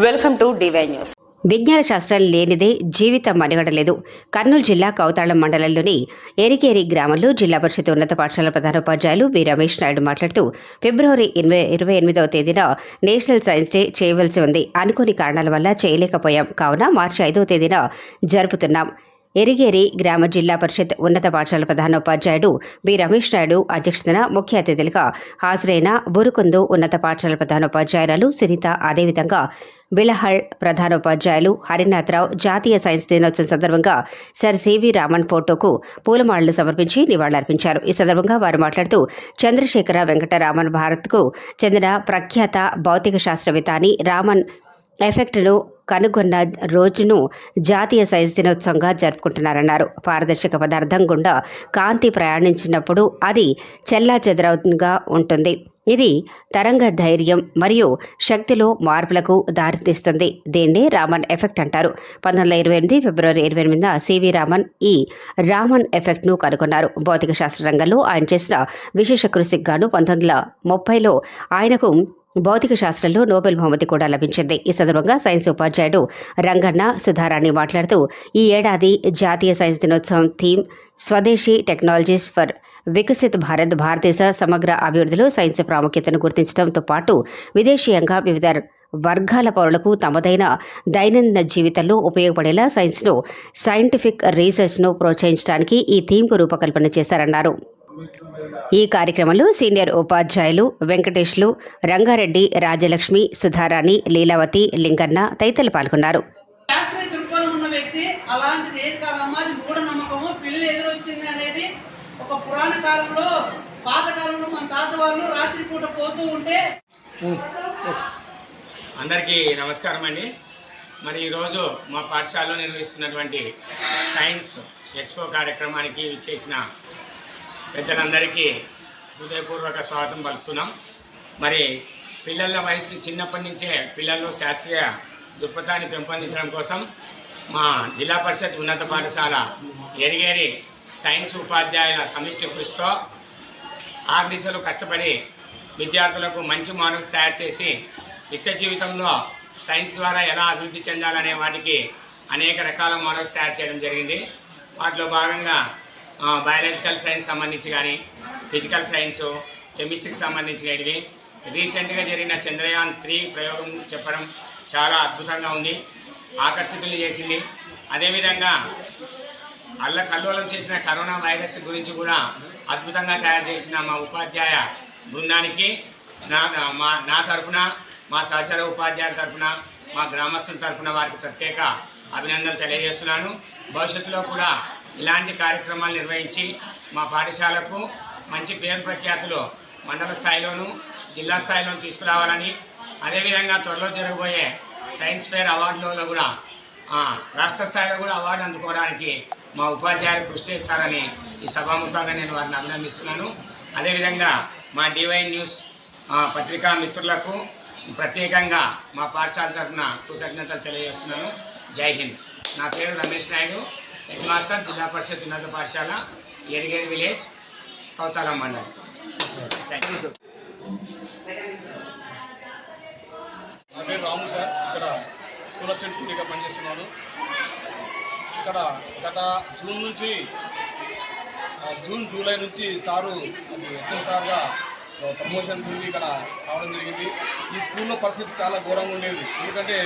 Welcome to DY news విజ్ఞాన శాస్త్రం లేనిదే జీవితం మనుగడలేదు కర్నూలు జిల్లా కౌతాళం మండలంలోని ఎరికేరి గ్రామంలో జిల్లా పరిషత్ ఉన్నత పాఠశాల ప్రధానోపాధ్యాయులు వి. రమేష్ నాయుడు మాట్లాడుతూ ఫిబ్రవరి ఇరవై ఇరవై ఎనిమిదవ తేదీన నేషనల్ సైన్స్ డే చేయవలసి ఉంది. అనుకోని కారణాల వల్ల చేయలేకపోయాం. కావున మార్చి ఐదవ తేదీన జరుపుతున్నాం. ఎరిగేరి గ్రామ జిల్లా పరిషత్ ఉన్నత పాఠశాల ప్రధానోపాధ్యాయుడు బి రమేష్ నాయుడు అధ్యక్షతన ముఖ్య అతిథులుగా హాజరైన బురుకుందు ఉన్నత పాఠశాల ప్రధానోపాధ్యాయురాలు సునీత. అదేవిధంగా బిలహల్ ప్రధానోపాధ్యాయులు హరినాథరావు జాతీయ సైన్స్ దినోత్సవం సందర్భంగా సర్ సివి రామన్ ఫోటోకు పూలమాలలు సమర్పించి నివాళులర్పించారు. ఈ సందర్భంగా వారు మాట్లాడుతూ చంద్రశేఖర వెంకటరామన్ భారత్కు చెందిన ప్రఖ్యాత భౌతిక శాస్త్రవేత్త అని రామన్ ఎఫెక్ట్ను కనుగొన్న రోజును జాతీయ సైన్స్ దినోత్సవంగా జరుపుకుంటున్నారన్నారు. పారదర్శక పదార్థం గుండా కాంతి ప్రయాణించినప్పుడు అది చెల్లా చెదరవుగా ఉంటుంది. ఇది తరంగ ధైర్యం మరియు శక్తిలో మార్పులకు దారితీస్తుంది. దీన్ని రామన్ ఎఫెక్ట్ అంటారు. పంతొమ్మిది వందల ఇరవై ఎనిమిది ఫిబ్రవరి ఇరవై ఎనిమిదిన సివి రామన్ ఈ రామన్ ఎఫెక్ట్ను కనుగొన్నారు. భౌతిక శాస్త్ర రంగంలో ఆయన చేసిన విశేష కృషికి గాను పంతొమ్మిది వందల ముప్పైలో ఆయనకు భౌతిక శాస్త్రంలో నోబెల్ బహుమతి కూడా లభించింది. ఈ సందర్భంగా సైన్స్ ఉపాధ్యాయుడు రంగన్న సుధారాణి మాట్లాడుతూ ఈ ఏడాది జాతీయ సైన్స్ దినోత్సవం థీమ్ స్వదేశీ టెక్నాలజీస్ ఫర్ వికసిత్ భారత్ భారతదేశ సమగ్ర అభివృద్ధిలో సైన్స్ ప్రాముఖ్యతను గుర్తించడంతో పాటు విదేశీయంగా వివిధ వర్గాల పౌరులకు తమదైన దైనందిన జీవితంలో ఉపయోగపడేలా సైన్స్ను సైంటిఫిక్ రీసెర్చ్ను ప్రోత్సహించడానికి ఈ థీమ్కు రూపకల్పన చేశారన్నారు. ఈ కార్యక్రమంలో సీనియర్ ఉపాధ్యాయులు వెంకటేష్లు రంగారెడ్డి రాజలక్ష్మి సుధారాణి లీలావతి లింగన్న తదితరులు పాల్గొన్నారు. శాస్త్రీయ దృక్పథం ఉన్న వ్యక్తి అలాంటిది కాదమ్మా అది మూఢనమ్మకము పిల్లి ఎదురొచ్చింది అనేది ఒక పురాణ కాలంలో పాత కాలంలో మన తాత వాళ్ళు రాత్రిపూట పోతూ ఉంటే అందరికీ నమస్కారం అండి. మరి ఈరోజు మా పాఠశాలలో నిర్వహిస్తున్నటువంటి సైన్స్ ఎక్స్పో కార్యక్రమానికి విచ్చేసిన పెద్దలందరికీ హృదయపూర్వక స్వాగతం పలుకుతున్నాం. మరి పిల్లల వయసు చిన్నప్పటి నుంచే పిల్లల్లో శాస్త్రీయ దృక్పథాన్ని పెంపొందించడం కోసం మా జిల్లా పరిషత్ ఉన్నత పాఠశాల ఎరిగేరి సైన్స్ ఉపాధ్యాయుల సమిష్టి కృషితో ఆరు దిశలు కష్టపడి విద్యార్థులకు మంచి మార్క్స్ తయారు చేసి నిత్య జీవితంలో సైన్స్ ద్వారా ఎలా అభివృద్ధి చెందాలనే వాటికి అనేక రకాల మోడల్స్ తయారు చేయడం జరిగింది. వాటిలో భాగంగా బయాలజికల్ సైన్స్ సంబంధించి కానీ ఫిజికల్ సైన్స్ కెమిస్ట్రీకి సంబంధించినవి. రీసెంట్గా జరిగిన చంద్రయాన్ త్రీ ప్రయోగం చెప్పడం చాలా అద్భుతంగా ఉంది ఆకర్షితులు చేసింది. అదేవిధంగా అల్ల కల్లోలం చేసిన కరోనా వైరస్ గురించి కూడా అద్భుతంగా తయారు చేసిన మా ఉపాధ్యాయ బృందానికి నా మా నా తరపున మా సహచర ఉపాధ్యాయుల తరపున మా గ్రామస్తుల తరపున వారికి ప్రత్యేక అభినందనలు తెలియజేస్తున్నాను. భవిష్యత్తులో కూడా ఇలాంటి కార్యక్రమాలు నిర్వహించి మా పాఠశాలకు మంచి పేరు ప్రఖ్యాతులు మండల స్థాయిలోను జిల్లా స్థాయిలోను తీసుకురావాలని అదేవిధంగా త్వరలో జరగబోయే సైన్స్ ఫేర్ అవార్డులలో కూడా రాష్ట్ర స్థాయిలో కూడా అవార్డు అందుకోవడానికి మా ఉపాధ్యాయులు కృషి చేస్తారని ఈ సభాముఖంగా నేను వారిని అభినందిస్తున్నాను. అదేవిధంగా మా డివై న్యూస్ పత్రికా మిత్రులకు ప్రత్యేకంగా మా పాఠశాల తరఫున కృతజ్ఞతలు తెలియజేస్తున్నాను. జై హింద్. నా పేరు రమేష్ నాయుడు హెడ్ మాస్టర్ జిల్లా పరిషత్ ఉన్నత పాఠశాల ఎరిగేరి విలేజ్ కౌతాలం మండలం. నా పేరు రాము సార్. ఇక్కడ స్కూల్ అసిస్టెంట్గా పనిచేస్తున్నాను. ఇక్కడ గత జూన్ నుంచి జూన్ జూలై నుంచి సారు అది ఎస్ఎం సార్గా ప్రమోషన్ పొంది ఇక్కడ రావడం జరిగింది. ఈ స్కూల్లో పరిస్థితి చాలా ఘోరంగా ఉండేది. ఎందుకంటే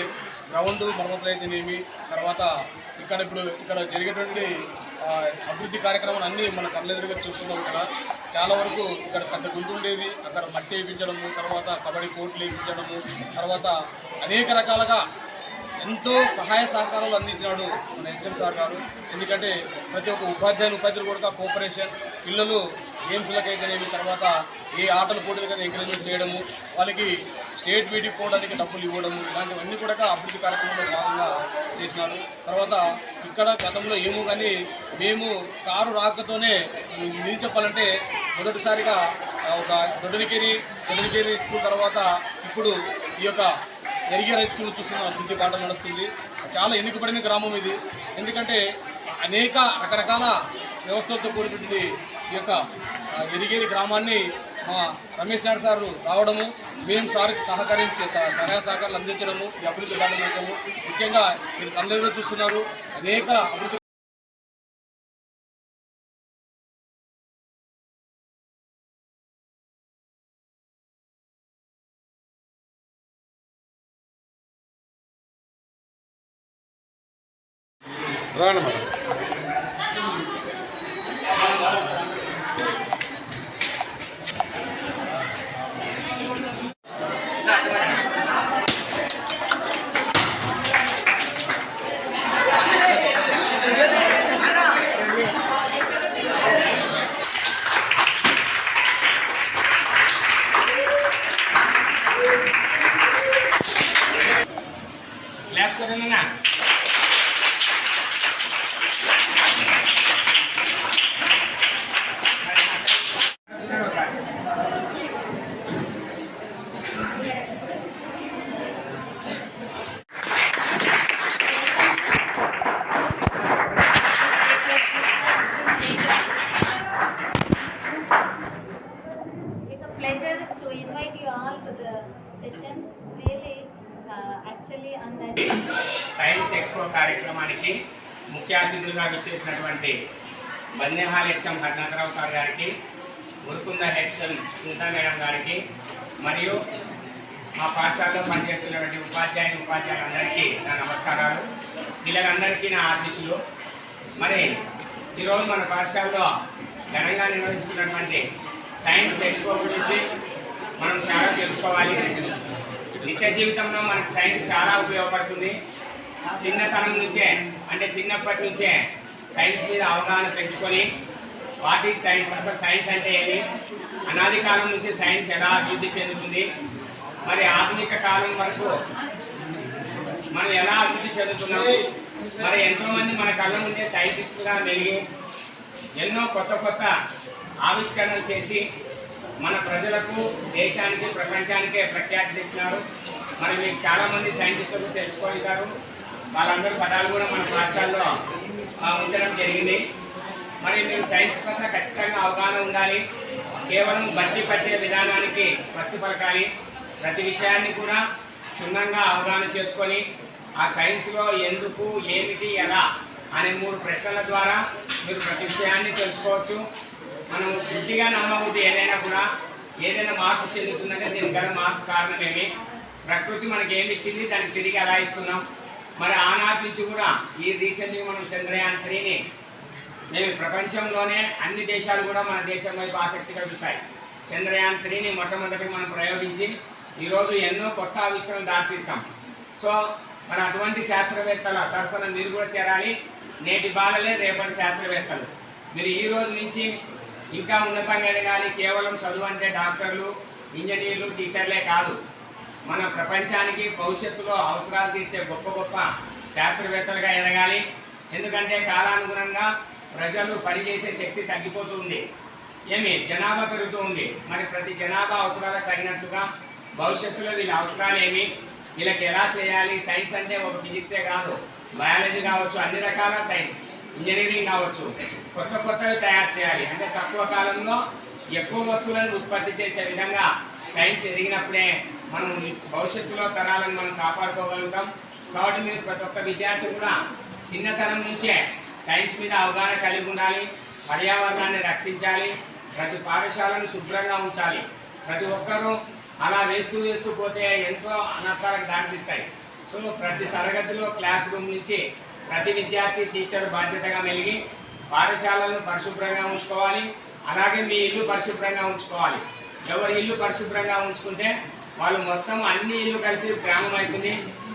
గ్రౌండ్ మరమ్మతులు తర్వాత ఇక్కడ ఇప్పుడు ఇక్కడ జరిగేటువంటి అభివృద్ధి కార్యక్రమాలు అన్నీ మన కళ్ళెదురుగా చూస్తున్నాం ఇక్కడ చాలా వరకు ఇక్కడ పెద్ద గుంటు ఉండేది. అక్కడ మట్టి వేయించడము తర్వాత కబడ్డీ కోట్లు వేయించడము తర్వాత అనేక రకాలుగా ఎంతో సహాయ సహకారాలు అందించినాడు మన హెచ్ఎం సార్ గారు. ఎందుకంటే ప్రతి ఒక్క ఉపాధ్యాయులు ఉపాధ్యాయులు కూడా కోఆపరేషన్ పిల్లలు గేమ్స్లకైతేనేమి తర్వాత ఏ ఆటల పోటీలకైనా ఎంకరేజ్మెంట్ చేయడము వాళ్ళకి స్టేట్ మీటింగ్ పోవడానికి డబ్బులు ఇవ్వడము ఇలాంటివన్నీ కూడా అభివృద్ధి కార్యక్రమంలో భాగంగా చేసినారు. తర్వాత ఇక్కడ గతంలో ఏమో కానీ మేము కారు రాకతోనే ఇది చెప్పాలంటే మొదటిసారిగా ఒక దొడ్డనికేరి దొడ్డనికేరి స్కూల్ తర్వాత ఇప్పుడు ఈ యొక్క ఎరిగే హై స్కూల్ చూస్తున్న అభివృద్ధి బాట నడుస్తుంది. చాలా ఎన్నికబడిన గ్రామం ఇది. ఎందుకంటే అనేక రకరకాల వ్యవస్థలతో కూడినటువంటి ఈ యొక్క ఎరిగేరి గ్రామాన్ని మా రమేష్ నాయుడు సార్ రావడము మేము సార్కి సహకరించి సహాయ సహకారాలు అందించడము ఈ అభివృద్ధి కార్యక్రమము. ముఖ్యంగా మీరు అందరూ చూస్తున్నారు అనేక అభివృద్ధి రాండి మేడం. సెషన్ రియలీ యాక్చువల్లీ అందరి సైన్స్ ఎక్స్పో కార్యక్రమానికి ముఖ్య అతిథులుగా విచ్చేసినటువంటి బన్నేహాల్ హెచ్ఎం హరినాథరావు సార్ గారికి ఉరుకుంద హెచ్ఎం స్మితా మేడం గారికి మరియు మా పాఠశాలలో పనిచేస్తున్నటువంటి ఉపాధ్యాయుని ఉపాధ్యాయులందరికీ నా నమస్కారాలు. వీళ్ళందరికీ నా ఆశీస్సులు. మరి ఈరోజు మన పాఠశాలలో ఘనంగా నిర్వహిస్తున్నటువంటి సైన్స్ ఎక్స్పో గురించి మనం చాలా తెలుసుకోవాలి. నిత్య జీవితంలో మనకు సైన్స్ చాలా ఉపయోగపడుతుంది. చిన్నతనం నుంచే అంటే చిన్నప్పటి నుంచే సైన్స్ మీద అవగాహన పెంచుకొని వాట్ ఈజ్ సైన్స్ అసలు సైన్స్ అంటే ఏమి అనాది కాలం నుంచి సైన్స్ ఎలా అభివృద్ధి చెందుతుంది? మరి ఆధునిక కాలం వరకు మనం ఎలా అభివృద్ధి చెందుతున్నాం? మరి ఎంతోమంది మన కళ్ళ ముందే సైంటిస్టులుగా మెలిగి ఎన్నో కొత్త కొత్త ఆవిష్కరణలు చేసి మన ప్రజలకు దేశానికి ప్రపంచానికే ప్రఖ్యాతి తెచ్చినారు. మరి మీకు చాలామంది సైంటిస్టులు తెలుసుకోగలిగారు. వాళ్ళందరూ పదాలు కూడా మన పాఠశాలలో ఉంచడం జరిగింది. మరి మీరు సైన్స్ పట్ల ఖచ్చితంగా అవగాహన ఉండాలి. కేవలం బట్టి పట్టే విధానానికి స్వస్తి పలకాలి. ప్రతి విషయాన్ని కూడా క్షుణ్ణంగా అవగాహన చేసుకొని ఆ సైన్స్లో ఎందుకు ఏమిటి ఎలా అనే మూడు ప్రశ్నల ద్వారా మీరు ప్రతి విషయాన్ని తెలుసుకోవచ్చు. మనం గుడ్డిగా నమ్మవద్దు ఏదైనా కూడా ఏదైనా మార్పు చెందుతుందంటే దీని గల మార్పు కారణమేమి? ప్రకృతి మనకి ఏమి ఇచ్చింది? దానికి తిరిగి ఎలా ఇస్తున్నాం మరి ఆనాటి నుంచి కూడా ఈ రీసెంట్గా మనం చంద్రయాన్ త్రీని మేము ప్రపంచంలోనే అన్ని దేశాలు కూడా మన దేశం వైపు ఆసక్తిగా చూశాయి చంద్రయాన్ త్రీని మొట్టమొదటి మనం ప్రయోగించి ఈరోజు ఎన్నో కొత్త ఆవిష్కరణలు దారితీస్తాం. సో మరి అటువంటి శాస్త్రవేత్తల సరసన మీరు కూడా చేరాలి. నేటి బాలలే రేపటి శాస్త్రవేత్తలు. మీరు ఈ రోజు నుంచి ఇంకా ఉన్నతంగా ఎదగాలి. కేవలం చదువు అంటే డాక్టర్లు ఇంజనీర్లు టీచర్లే కాదు. మన ప్రపంచానికి భవిష్యత్తులో అవసరాలు తీర్చే గొప్ప గొప్ప శాస్త్రవేత్తలుగా ఎదగాలి. ఎందుకంటే కాలానుగుణంగా ప్రజలు పనిచేసే శక్తి తగ్గిపోతూ ఉంది. ఏమి? జనాభా పెరుగుతూ ఉంది. మరి ప్రతి జనాభా అవసరాలకు తగినట్టుగా భవిష్యత్తులో వీళ్ళ అవసరాలు ఏమి? వీళ్ళకి ఎలా చేయాలి? సైన్స్ అంటే ఒక ఫిజిక్సే కాదు. బయాలజీ కావచ్చు అన్ని రకాల సైన్స్. ఇంజనీరింగ్ కావచ్చు కొత్త కొత్తవి తయారు చేయాలి. అంటే తక్కువ కాలంలో ఎక్కువ వస్తువులను ఉత్పత్తి చేసే విధంగా సైన్స్ ఎదిగినప్పుడే మనం భవిష్యత్తులో తరాలను మనం కాపాడుకోగలుగుతాం. కాబట్టి మీరు ప్రతి ఒక్క విద్యార్థి కూడా చిన్నతనం నుంచే సైన్స్ మీద అవగాహన కలిగి ఉండాలి. పర్యావరణాన్ని రక్షించాలి. ప్రతి పాఠశాలను శుభ్రంగా ఉంచాలి. ప్రతి ఒక్కరూ అలా వేస్తూ వేస్తూ పోతే ఎంతో అనర్థాలకు దారితీస్తాయి. సో ప్రతి తరగతిలో క్లాస్ రూమ్ నుంచి ప్రతి విద్యార్థి టీచర్ బాధ్యతగా మెలిగి పాఠశాలను పరిశుభ్రంగా ఉంచుకోవాలి. అలాగే మీ ఇల్లు పరిశుభ్రంగా ఉంచుకోవాలి. ఎవరి ఇల్లు పరిశుభ్రంగా ఉంచుకుంటే వాళ్ళు మొత్తం అన్ని ఇల్లు కలిసి గ్రామం అవుతుంది.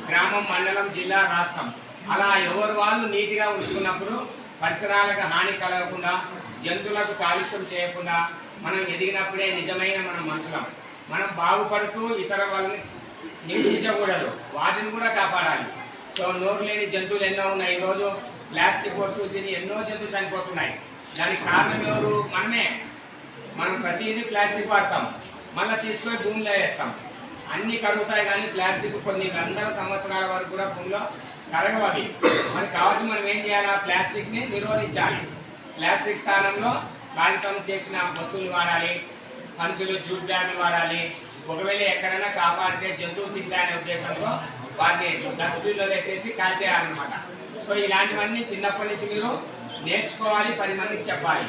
గ్రామం మండలం జిల్లా రాష్ట్రం. అలా ఎవరు వాళ్ళు నీట్గా ఉంచుకున్నప్పుడు పరిసరాలకు హాని కలగకుండా జంతువులకు కాలుష్యం చేయకుండా మనం ఎదిగినప్పుడే నిజమైన మనం మనుషులం. మనం బాగుపడుతూ ఇతర వాళ్ళని హింసించకూడదు. వాటిని కూడా కాపాడాలి. సో నోరు లేని జంతువులు ఎన్నో ఉన్నాయి. ఈరోజు ప్లాస్టిక్ వస్తువులు తిని ఎన్నో జంతువులు చనిపోతున్నాయి. దానికి కారణం ఎవరు? మనమే. మనం ప్రతిదీ ప్లాస్టిక్ వాడతాం. మళ్ళీ తీసుకొని భూమిలో వేస్తాం. అన్నీ కరుగుతాయి కానీ ప్లాస్టిక్ కొన్ని వందల సంవత్సరాల వరకు కూడా భూమిలో కరగవు అవి మరి కాబట్టి మనం ఏం చేయాలి? ఆ ప్లాస్టిక్ని నిరోధించాలి. ప్లాస్టిక్ స్థానంలో కాగితం చేసిన వస్తువులు వాడాలి. సంచులు జూట్ బ్యాగులు వాడాలి. ఒకవేళ ఎక్కడైనా కాపాడితే జంతువు తింటాయనే ఉద్దేశంతో వాటిని డస్ట్బిన్లో వేసేసి కాల్చేయాలన్నమాట. సో ఇలాంటివన్నీ చిన్నప్పటి నుంచి మీరు నేర్చుకోవాలి పది మందికి చెప్పాలి.